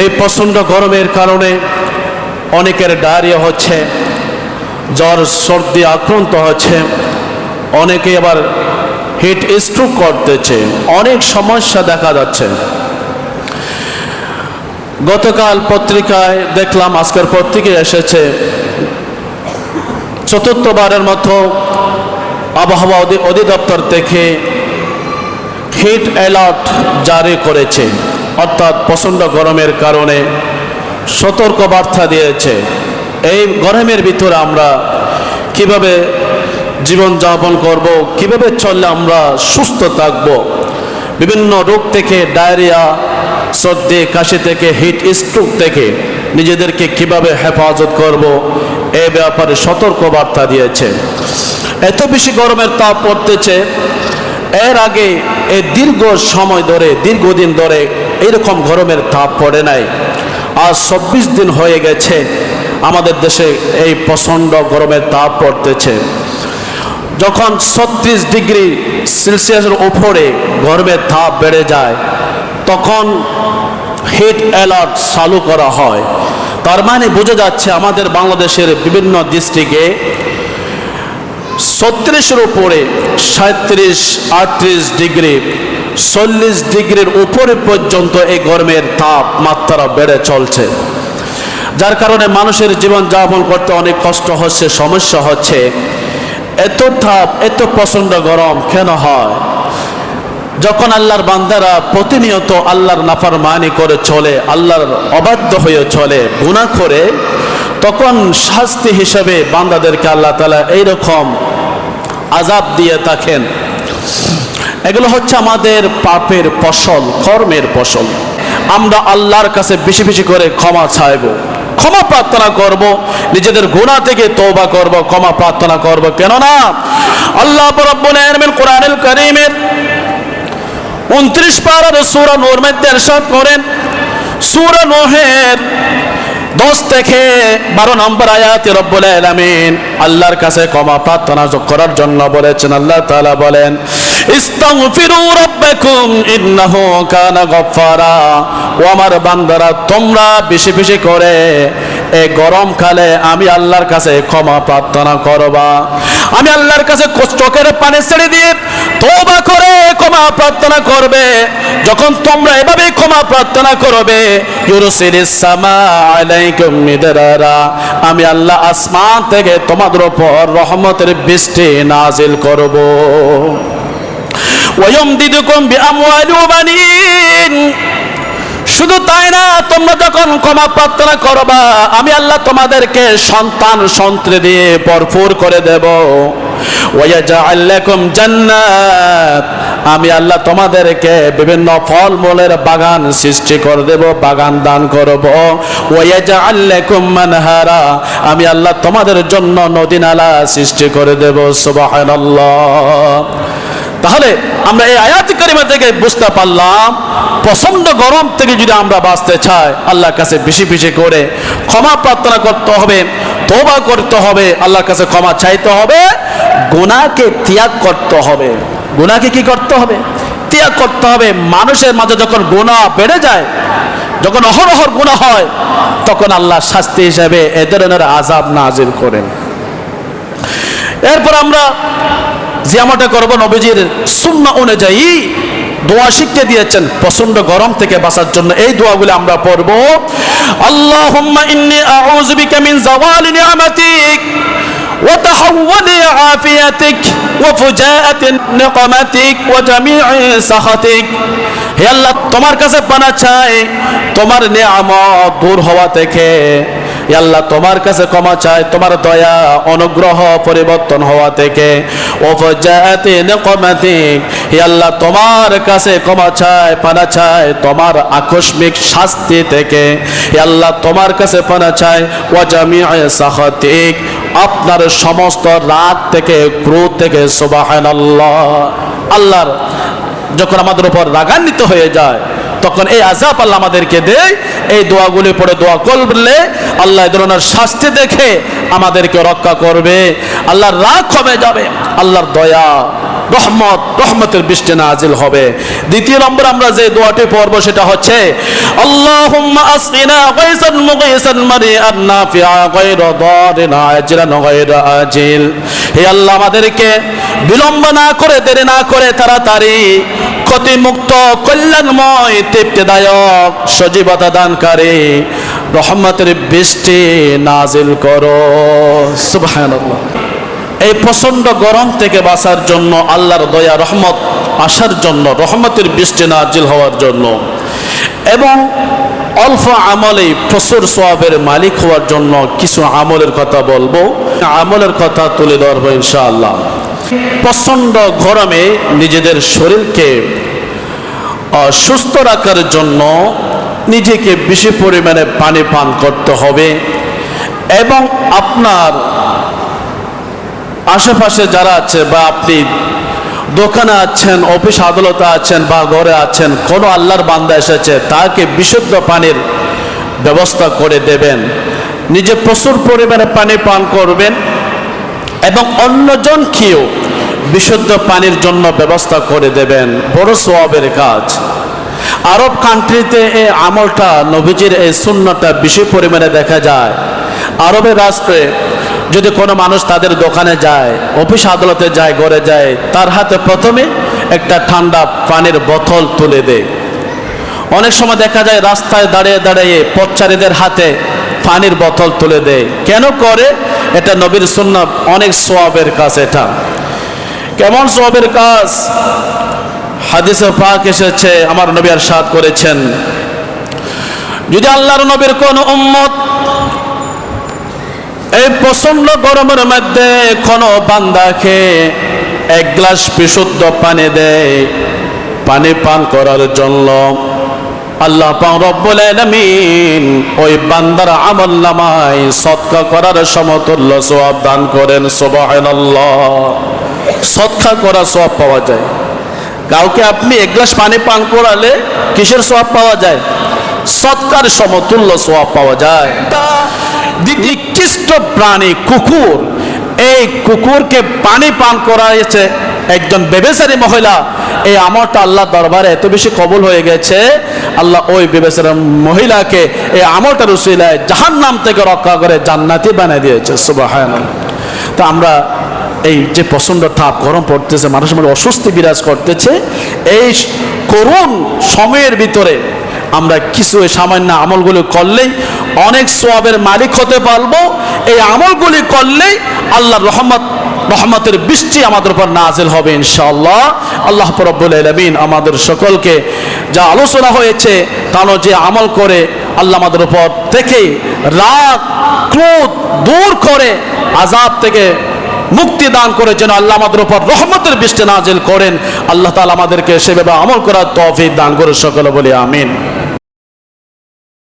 এই প্রচণ্ড গরমের কারণে অনেকের ডায়রিয়া হচ্ছে, জ্বর, সর্দি, আক্রান্ত হচ্ছে। অনেকে আবার হিট স্ট্রোক করতেছে। অনেক সমস্যা দেখা যাচ্ছে। গতকাল পত্রিকায় দেখলাম, আজকের পত্রিকায় এসেছে, চতুর্থবারের মতো আবহাওয়া অধিদপ্তর থেকে হিট অ্যালার্ট জারি করেছে। অর্থাৎ প্রচণ্ড গরমের কারণে সতর্ক বার্তা দিয়েছে। এই গরমের ভিতরে আমরা কীভাবে জীবনযাপন করব, কীভাবে চললে আমরা সুস্থ থাকব? বিভিন্ন রোগ থেকে ডায়রিয়া, সর্দি, কাশি থেকে হিট স্ট্রোক থেকে নিজেদেরকে কীভাবে হেফাজত করব, এ ব্যাপারে সতর্ক বার্তা দিয়েছে। এত বেশি গরমের তাপ পড়তেছে। এর আগে এই দীর্ঘ সময় ধরে, দীর্ঘদিন ধরে এরকম গরমের তাপ পড়ে নাই। আজ চব্বিশ দিন হয়ে গেছে, আমাদের দেশে এই প্রচণ্ড গরমের তাপ পড়তেছে। যখন ছত্রিশ ডিগ্রি সেলসিয়াসের উপরে গরমের তাপ বেড়ে যায়, তখন হিট অ্যালার্ট চালু করা হয়। তার মানে বোঝা যাচ্ছে আমাদের বাংলাদেশের বিভিন্ন ডিস্ট্রিক্টে ছত্রিশের উপরে সাঁত্রিশ আটত্রিশ ডিগ্রি চল্লিশ ডিগ্রির উপরে পর্যন্ত এই গরমের তাপমাত্রা বেড়ে চলছে। যার কারণে মানুষের জীবন যাপন করতে অনেক কষ্ট হচ্ছে, সমস্যা হচ্ছে। এত তাপ, এত প্রচণ্ড গরম কেন হয়? যখন আল্লাহর বান্দারা প্রতিনিয়ত আল্লাহর নাফার মানি করে চলে, আল্লাহর অবাধ্য হয়ে চলে গুণা করে, তখন শাস্তি হিসেবে বান্দাদেরকে আল্লাহ তালা এইরকম আজাব দিয়ে থাকেন। এগুলো হচ্ছে আমাদের পাপের ফসল, কর্মের ফসল। আমরা আল্লাহর কাছে বেশি বেশি করে ক্ষমা চাইব। ক্ষমা প্রার্থনা করব, নিজেদের গুণা থেকে তওবা করব, ক্ষমা প্রার্থনা করব। কেননা আল্লাহ কোরআনুল কারীমের উনত্রিশ পারার সুরা নূর মধ্যে করেন, সুরা নোহের দশ থেকে বারো নম্বর আয়াতে রব্বুল আলামিন আল্লাহর কাছে ক্ষমা প্রার্থনা করার জন্য বলেছেন, আল্লাহ তাআলা বলেন ও আমার বান্দারা, তোমরা বেশি বেশি করে এই গরমকালে আমি আল্লাহর কাছে ক্ষমা প্রার্থনা করবা। আমি আল্লাহর কাছে চোখের পানি ছেড়ে দিয়ে তোবা করে ক্ষমা প্রার্থনা করবে। যখন তোমরা এভাবে ক্ষমা প্রার্থনা করবে আমি আল্লাহ আসমান থেকে তোমাদের উপর রহমতের বৃষ্টি নাজিল করব। ওয়ায়ুমদিদুকুম বিআমওয়ালি ওয়া বানিন। শুধু তাই না, তোমরা যখন ক্ষমা প্রার্থনা করবা, আমি আল্লাহ তোমাদেরকে সন্তান সন্ত্রে দিয়ে ভরপুর করে দেব। জান্নাত। আমি আল্লাহ তোমাদেরকে বিভিন্ন ফলমূলের বাগান সৃষ্টি করে দেব, বাগান দান করব। ওয়াজাআল্লাকুম মানহারা। আমি আল্লাহ তোমাদের জন্য নদী নালা সৃষ্টি করে দেব, সুবহানাল্লাহ। তাহলে আমরা এই আয়াত কারিমা থেকে বুঝতে পারলাম প্রচণ্ড গরম থেকে যদি আমরা বাঁচতে চাই, আল্লাহর কাছে বেশি বেশি করে ক্ষমা প্রার্থনা করতে হবে তোবা করতে হবে, আল্লাহর কাছে ক্ষমা চাইতে হবে, গুনাহকে ত্যাগ করতে হবে। গুনাহকে কি করতে হবে? ত্যাগ করতে হবে। মানুষের মাঝে যখন গুনাহ বেড়ে যায়, যখন অহরহর গুনাহ হয়, তখন আল্লাহ শাস্তি হিসাবে এ ধরনের আজাব নাজিল করেন। এরপর আমরা যে আমাটা করব নবীজির সুন্না অনুযায়ী দোয়া শিখতে দিয়েছেন। প্রচণ্ড গরম থেকে বাঁচার জন্য এই দোয়াগুলো আমরা পড়ব। আল্লাহুম্মা ইন্নি আউযু বিকা মিন জাওয়ালি নি'মাতিক ওয়া তাহাওয়ালি আফিয়াতিক ওয়া ফুজাআতি নিকমাতিক ওয়া জামি'i সাখাতিক। হে আল্লাহ, তোমার কাছে পানা চাই, তোমার নিয়ামত দূর হওয়া থেকে। আল্লাহ, তোমার কাছে ক্ষমা চায় তোমার দয়া, অনুগ্রহ পরিবর্তন হওয়া থেকে। আল্লাহ, তোমার কাছে ক্ষমা চায় পানা চাই তোমার আকস্মিক শাস্তি থেকে। আল্লাহ, তোমার কাছে পানা চাই ওয়াজামি সাহতিক আপনার সমস্ত রাগ থেকে, ক্রোধ থেকে, সুবহানাল্লাহ। আল্লাহর যখন আমাদের উপর রাগান্বিত হয়ে যায় তখন এই আজাব আল্লাহ আমাদেরকে দেয়। এই দোয়াগুলি পড়ে দোয়া করলে আল্লাহ ধরনের শাস্তি দেখে আমাদেরকে রক্ষা করবে। আল্লাহর রাগ কমে যাবে, আল্লাহর দয়া, রহমত, রহমতের বৃষ্টি নাজিল হবে। দ্বিতীয় নম্বর আমরা যে দোয়াটি পড়ব সেটা হচ্ছে আজিল। আল্লাহ আমাদেরকে বিলম্ব না করে, দেরি না করে তাড়াতাড়ি ক্ষতিমুক্ত কল্যাণময়, তৃপ্তিদায়ক, সজীবতা দানকারী, রহমতের বৃষ্টি নাজিল করো। এই প্রচণ্ড গরম থেকে বাঁচার জন্য, আল্লাহর দয়া, রহমত আসার জন্য, রহমতের বৃষ্টি নাজিল হওয়ার জন্য এবং অল্প আমলে প্রচুর সোয়াবের মালিক হওয়ার জন্য কিছু আমলের কথা বলব। আমলের কথা তুলে ধরবো ইনশাআল্লাহ। প্রচণ্ড গরমে নিজেদের শরীরকে সুস্থ রাখার জন্য নিজেকে বেশি পরিমাণে পানি পান করতে হবে এবং আপনার আশেপাশে যারা আছে বা আপনি দোকানে আছেন, অফিস আদালতে আছেন বা ঘরে আছেন, কোনো আল্লাহর বান্দা এসেছে, তাকে বিশুদ্ধ পানির ব্যবস্থা করে দেবেন। নিজে প্রচুর পরিমাণে পানি পান করবেন এবং অন্যজনকেও বিশুদ্ধ পানির জন্য ব্যবস্থা করে দেবেন। বড় সোয়াবের কাজ। আরব কান্ট্রিতে এই আমলটা নবীজির এই শূন্যটা বেশি পরিমাণে দেখা যায়। আরবের রাষ্ট্রে যদি কোনো মানুষ তাদের দোকানে যায়, অফিস আদালতে যায়, ঘরে যায়, তার হাতে প্রথমে একটা ঠান্ডা পানির বোতল তুলে দেয়। অনেক সময় দেখা যায় রাস্তায় দাঁড়িয়ে দাঁড়িয়ে পথচারীদের হাতে পানির বোতল তুলে দেয়। কেন করে? এটা নবীর সুন্নাত, অনেক সোয়াবের কাজ এটা। কেমন সোয়াবের কাজ? হাদিসে পাক এসেছে, আমার নবী আর সাদ করেছেন। যদি আল্লাহর নবীর কোন উম্মত এই প্রচণ্ড গরমের মধ্যে কোনো বান্দাকে এক গ্লাস বিশুদ্ধ পানি দেয়, পানি পান করার জন্য আল্লাহ পাক রব্বুল আলামিন ওই বান্দার আমল নামায় সৎকা করার সমতুল্য সওয়াব দান করেন, সুবহানাল্লাহ। সৎকা করা সব পাওয়া যায়। কাউকে আপনি এক গ্লাস পানি পান করালে কিসের সওয়াব পাওয়া যায়? সৎকার সমতুল্য সওয়াব পাওয়া যায়। নিকৃষ্ট প্রাণী কুকুর, এই কুকুরকে পানি পান করাইছে একজন বেবেসারি মহিলা। এই আমরটা আল্লাহ দরবারে এত বেশি কবুল হয়ে গেছে। আল্লাহ ওই বেবেসারি মহিলাকে এই আমরটা রুসিলায় জাহান নাম থেকে রক্ষা করে জান্নাতি বানিয়ে দিয়েছে। সুবাহ তো আমরা এই যে প্রচণ্ড তাপ, গরম পড়তেছে, মানুষের মধ্যে অস্বস্তি বিরাজ করতেছে, এই করুণ সময়ের ভিতরে আমরা কিছু সামান্য আমলগুলি করলেই অনেক সোয়াবের মালিক হতে পারব। এই আমলগুলি করলেই আল্লাহর রহমত, রহমতের বৃষ্টি আমাদের উপর নাজিল হবে ইনশাআল্লাহ। আল্লাহ রব্বুল আলমিন আমাদের সকলকে যা আলোচনা হয়েছে তানো যে আমল করে আল্লাহ আমাদের উপর থেকে রাগ, ক্রোধ দূর করে আজাব থেকে মুক্তি দান করে যেন আল্লাহ আমাদের উপর রহমতের বৃষ্টি নাজিল করেন। আল্লাহ তালা আমাদেরকে সেভাবে আমল করার তফিক দান করে সকলে বলি, আমিন।